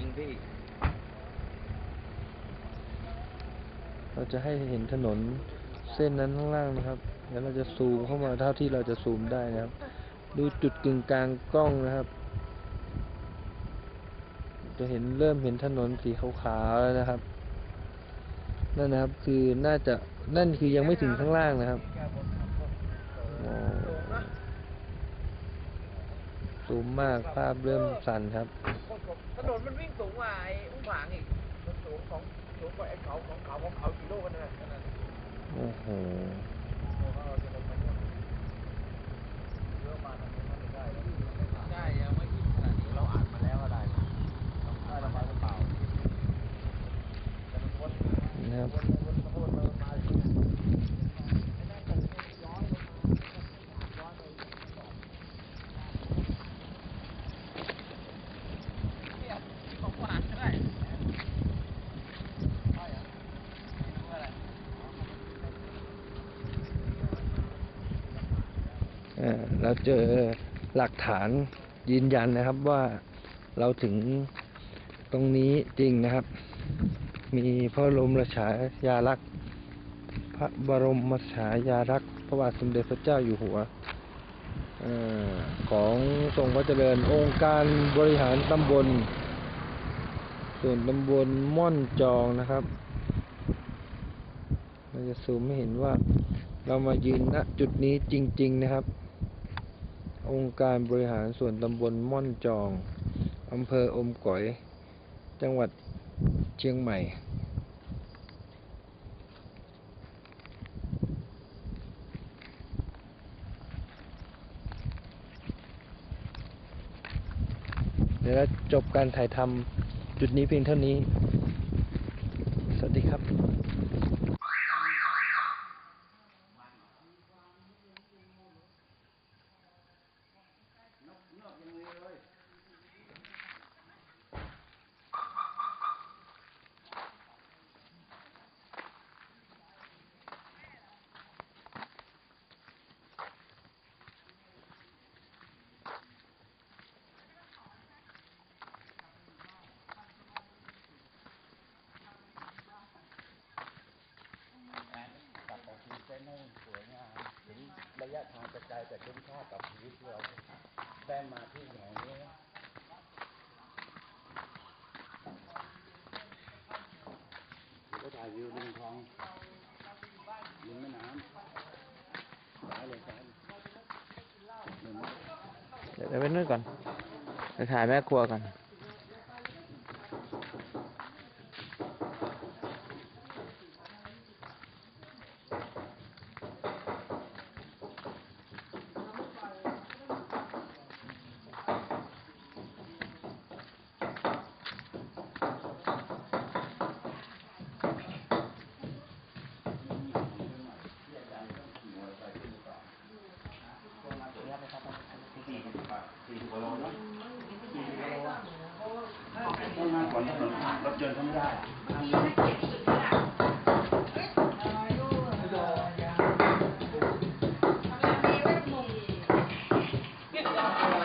จริงพี่ เราจะให้เห็นถนนเส้นนั้นข้างล่างนะครับ แล้วเราจะซูมเข้ามาเท่าที่เราจะซูมได้นะครับ ดูจุดกึ่งกลางกล้องนะครับ จะเห็นเริ่มเห็นถนนสีขาวๆแล้วนะครับ นั่นนะครับคือน่าจะนั่นคือยังไม่ถึงข้างล่างนะครับซูมมากภาพเริ่มสั่นครับ นนมันวิ่งสูงกว่าไอ้อุ้งผางอีกมันสูงของสูงกว่าไอ้เขาของเขาของเขากิโลกันนะขนนั้นโอ้โห ใช่ยังไม่คิดขนาดนี้เราอ่านมาแล้วอะไรได้ระบายกระเป๋าแต่มันวน นะครับ วนวนวนวนมาเลย เราเจอหลักฐานยืนยันนะครับว่าเราถึงตรงนี้จริงนะครับ มีพระบรมราชายาลักษ์พระบรมฉายาลักษ์พระบาทสมเด็จพระเจ้าอยู่หัวออของทรงพระเจริญองค์การบริหารตำบล ส่วนตำบลม่อนจองนะครับ เราจะซูมให้เห็นว่าเรามายืนณจุดนี้จริง ๆ นะครับ องค์การบริหารส่วนตำบลม่อนจอง อำเภออมก๋อย จังหวัดเชียงใหม่ เดี๋ยวจบการถ่ายทำจุดนี้เพียงเท่านี้ สวัสดีครับ ตัดออกทีเส้นให้สวยงามถึงระยะทางจะไกล แต่คุ้มค่ากับชีวิตที่เราได้มาที่แห่งนี้ก็ถ่ายวิวริมคลองริมแม่น้ำสายเลยสายเดี๋ยวไปนู่นก่อนไปถ่ายแม่ครัวก่อน ต้องมาก่อนถนนรถยนต์เขาไม่ได้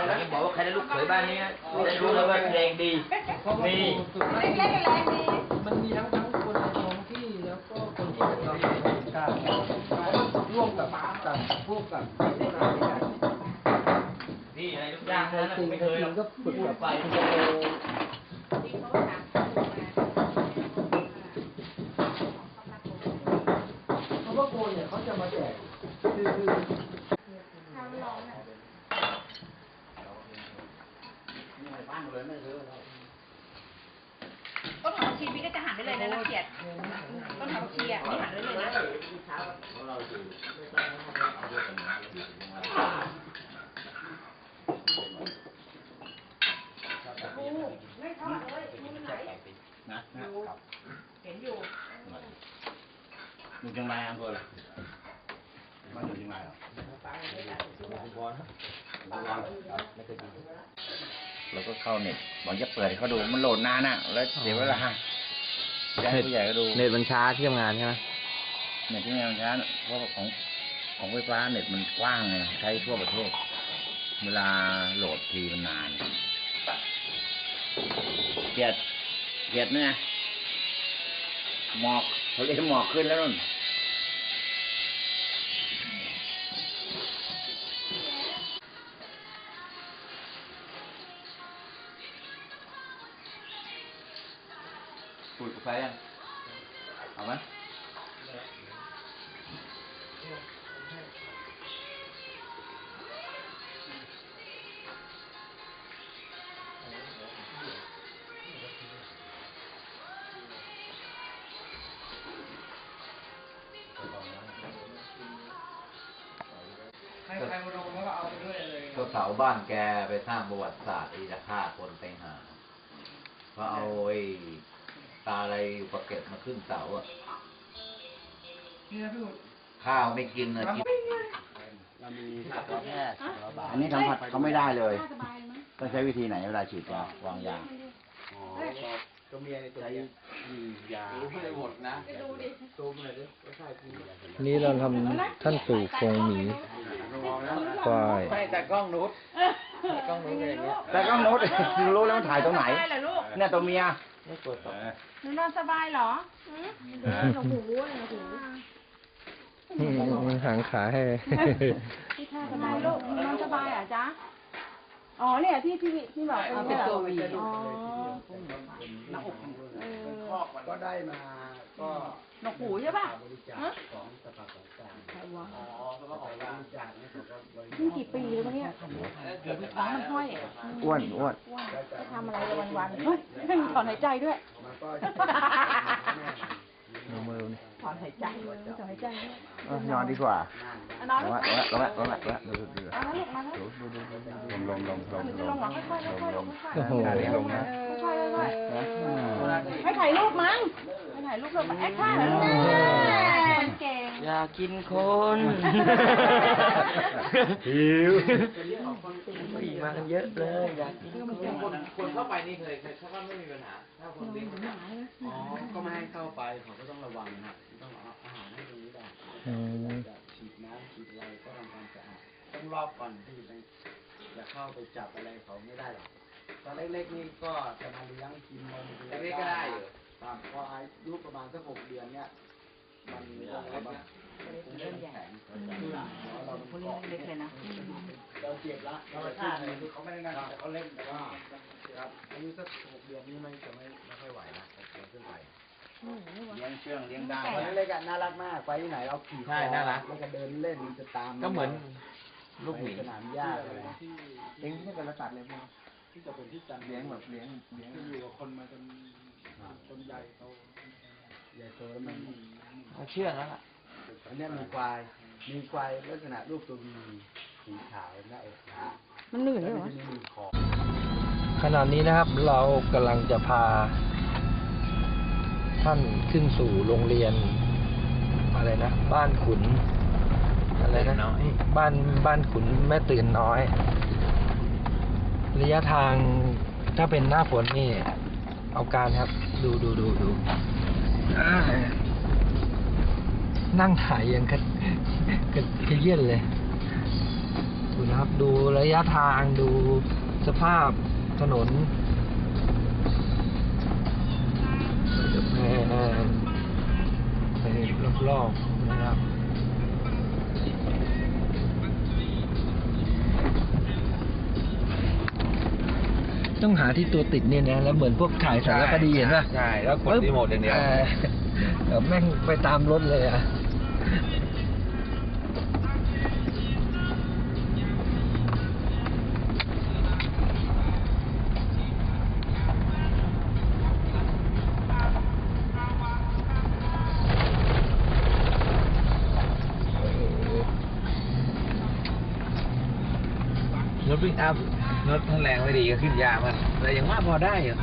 แล้วบอกว่าใครได้ลูกเขยบ้านนี้นะได้รู้เลยว่าแรงดี มี มันมีทั้งทั้งคนในท้องที่แล้วก็คนที่เป็นเราร่วมกับกับพวกกับพวกเราด้วยกันนี่อะไรทุกอย่างนะจริงไม่ก็เคยจหรริองกก็ฝึกกับไปไปทุกคน เพราะว่าโกนเนี่ยเขาจะมาแจกคือคือบ้านเลยไม่ซื้อต้นหอมชีพี่ก็จะหั่นได้เลยนะนักเกียรติต้นหอมชีอะนี่หั่นได้เลยนะ เห็นอยู่ อยู่จังไรอำเภออะไรบ้านอยู่จังไรเหรอแล้วก็เข้าเน็ตบอกจะเปิดให้เขาดูมันโหลดนานอะ แล้วเดี๋ยวเวลาจะให้ผู้ใหญ่ก็ดูเน็ตมันช้าที่ทำงานใช่ไหมเน็ตที่งานช้าเพราะว่าของของไฟฟ้าเน็ตมันกว้างไงใช้ทั่วประเทศ เวลาโหลดทีมันนานเขียดเขียดเนี่ย หมอกเขาเรียกหมอกขึ้นแล้วนุ่นสูตรกาแฟยัง เสาบ้านแกไปสร้างประวัติศาสตร์ที่จะฆ่าคนไปหาเพราะเอาไอ้ตาอะไรอยู่ประเก็ตมาขึ้นเสาอะข้าวไม่กินอะกินเรามีสัตวแพทย์สัตวบาลอันนี้สัมผัสเขาไม่ได้เลย ต้องใช้วิธีไหนเวลาฉีดยาวางยาอ๋อ ก็มีอะไรตัวใช้เนี้ยยารู้ไม่หมดนะซูมเลยดิไม่ใช่จริงวันนี้เราทำท่านสู่โครงหมีมองแล้วควายไม่แต่กล้องนุชกล้องนุชอะไรอย่างเงี้ยแต่ก็โน้ตรู้แล้วมันถ่ายตรงไหนสบายเหรอลูกเนี่ยตัวเมียไม่ตรวจสอบหนูนอนสบายเหรอหืมหนูหูหนูหูอืมหางขาให้พี่ท่าสบายลูกหนูนอนสบายเหรอะจ๊ะ อ๋อเนี่ยที่ที่ที่แบบเออเป็นตัววีอ๋อหน้าอกเออก็ได้มา ก็หนวกหูใช่ป่ะบริจาคฮะของสภาของกลางใครวะอ๋อสมองของกลางบริจาคเนี่ยเขาก็บรินี่กี่ปีแล้ววะเนี่ยน้องมันห้อยอะอ้วนอ้วนอ้วนไปทำอะไรวันๆเฮ้ยไม่มีถอนหายใจด้วยมันก็เอามื อนี่ถอนหายใจเลยถอนหายใจด้วยเออนอนดีกว่าอะนอนลลูงกละลงละลงละลงละดูดูเอาแล้วลูกมาแล้วลงลงลงลงหนูลจะลงงเหรอค่อยๆค่อยๆลงค่อยโอ้โหลงนะๆค่อยๆค่อยนะๆให้ถ่ายรูปมั้งให้ถ่ายรูปเลยแอคท่าเหรอลูกเก่งอยากกินคนหิวผีมากันเยอะเลยอยากกินคนคนเข้าไปนี่เคยเคยเขาก็ไม่มีปัญหาถ้าคนเลี้ยงอ๋อก็ไม่ให้เข้าไปเขาก็ต้องระวังนะ ต้องรอบก่อนที่จะอย่าเข้าไปจับอะไรเขาไม่ได้หรอกตอนเล็กๆนี่ก็จะมาเลี้ยงกินนมเล็กๆก็ได้อยู่ ตามพออายุประมาณสักหกเดือนเนี่ยมันจะแบบเล่นแข็งเราเป็นคนเล็กเลยนะเราเจ็บละธรรมชาติเลยคือเขาไม่ได้นั่งแต่เขาเล่นแต่ว่าครับอายุสักหกเดือนนี่ไม่จะไม่ไม่ค่อยไหวละหกเดือนขึ้นไปเลี้ยงเชื่องเลี้ยงได้ตอนเล็กๆอะน่ารักมากไปที่ไหนเราขี่ใช่น่ารักแล้วก็เดินเล่นมันจะตามก็เหมือน ลูกหมีไปสนามหญ้าอะไรเลี้ยงที่เป็นระตัดเลยมั้งที่จะเป็นที่จันเลี้ยงแบบเลี้ยงเลี้ยงอยู่กับคนมาจนจนใหญ่โตใหญ่โตแล้วมันเขาเชื่องแล้วล่ะอันเนี้ยมีควายมีควายลักษณะรูปตัววีสีขาวหน้าอกนะมันเหนื่อยแล้วเหรมัอนจะมีคอขณะนี้นะครับเรากำลังจะพา ท่านขึ้นสู่โรงเรียนอะไรนะ บ้านขุน อะไรนะน้อย บ้านบ้านขุนแม่ตื่นน้อย ระยะทางถ้าเป็นหน้าฝนนี่ เอาการครับ ดูดูดูดูอ่านั่งถ่ายยังกระกระกระเยี่ยนเลยดูนะครับ ดูระยะทางดูสภาพถนนเราจะแพไปรอบๆนะครับ ต้องหาที่ตัวติดเนี่ยนะแล้วเหมือนพวกถ่ายสารคดีเห็นป่ะใช่แล้วกดรีโมทอย่างเดียวเดี๋ยวแม่งไปตามรถเลยอะรถวิ่งอัพ รถถ้าแรงไม่ดีก็ขึ้นยามันแต่อย่างว่าพอได้อยู่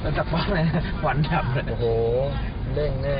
แล้วจับป้องเลยหวันดับเลยโอ้โหเร่งแน่